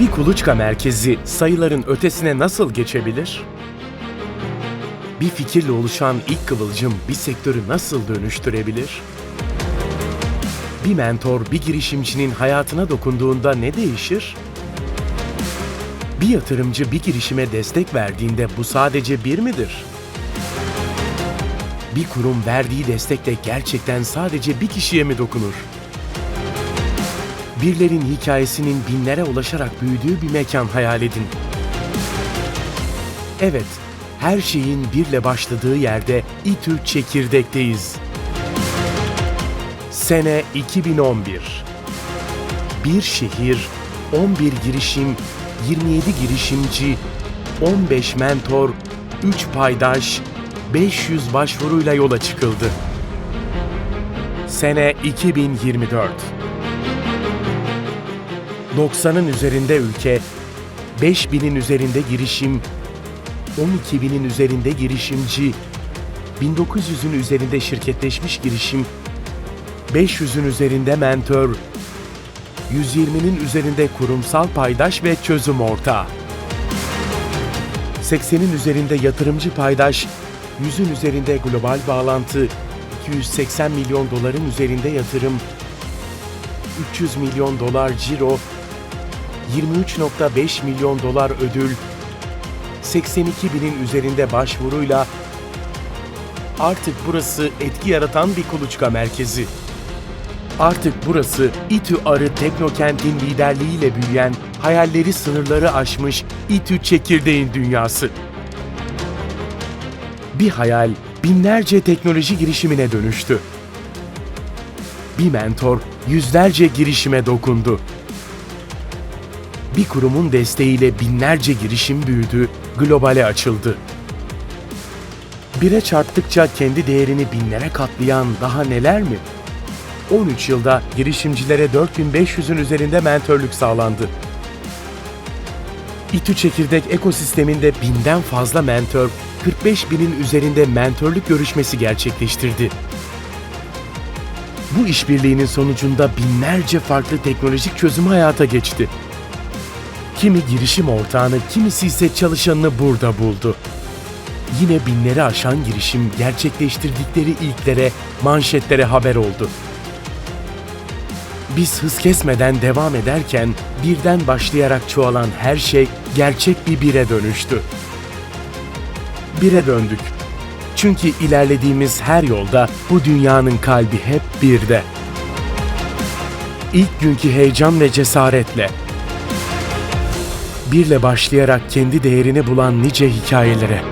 Bir kuluçka merkezi sayıların ötesine nasıl geçebilir? Bir fikirle oluşan ilk kıvılcım bir sektörü nasıl dönüştürebilir? Bir mentor bir girişimcinin hayatına dokunduğunda ne değişir? Bir yatırımcı bir girişime destek verdiğinde bu sadece bir midir? Bir kurum verdiği destekle gerçekten sadece bir kişiye mi dokunur? Birlerin hikayesinin binlere ulaşarak büyüdüğü bir mekan hayal edin. Evet, her şeyin birle başladığı yerde İTÜ Çekirdek'teyiz. Sene 2011. Bir şehir, 11 girişim, 27 girişimci, 15 mentor, 3 paydaş, 500 başvuruyla yola çıkıldı. Sene 2024. 90'ın üzerinde ülke, 5000'in üzerinde girişim, 12.000'in üzerinde girişimci, 1900'ün üzerinde şirketleşmiş girişim, 500'ün üzerinde mentör, 120'nin üzerinde kurumsal paydaş ve çözüm ortağı. 80'in üzerinde yatırımcı paydaş, 100'ün üzerinde global bağlantı, 280 milyon doların üzerinde yatırım, 300 milyon dolar ciro, 23.5 milyon dolar ödül, 82 binin üzerinde başvuruyla artık burası etki yaratan bir kuluçka merkezi. Artık burası İTÜ Arı Teknokent'in liderliğiyle büyüyen, hayalleri sınırları aşmış İTÜ Çekirdeğin dünyası. Bir hayal binlerce teknoloji girişimine dönüştü. Bir mentor yüzlerce girişime dokundu. Bir kurumun desteğiyle binlerce girişim büyüdü, globale açıldı. Bire çarptıkça kendi değerini binlere katlayan daha neler mi? 13 yılda girişimcilere 4500'ün üzerinde mentörlük sağlandı. İTÜ Çekirdek ekosisteminde binden fazla mentör, 45 binin üzerinde mentörlük görüşmesi gerçekleştirdi. Bu işbirliğinin sonucunda binlerce farklı teknolojik çözüm hayata geçti. Kimi girişim ortağını, kimisi ise çalışanını burada buldu. Yine binleri aşan girişim gerçekleştirdikleri ilklere, manşetlere haber oldu. Biz hız kesmeden devam ederken birden başlayarak çoğalan her şey gerçek bir bire dönüştü. Bire döndük. Çünkü ilerlediğimiz her yolda bu dünyanın kalbi hep birde. İlk günkü heyecan ve cesaretle. Birle başlayarak kendi değerini bulan nice hikayelere.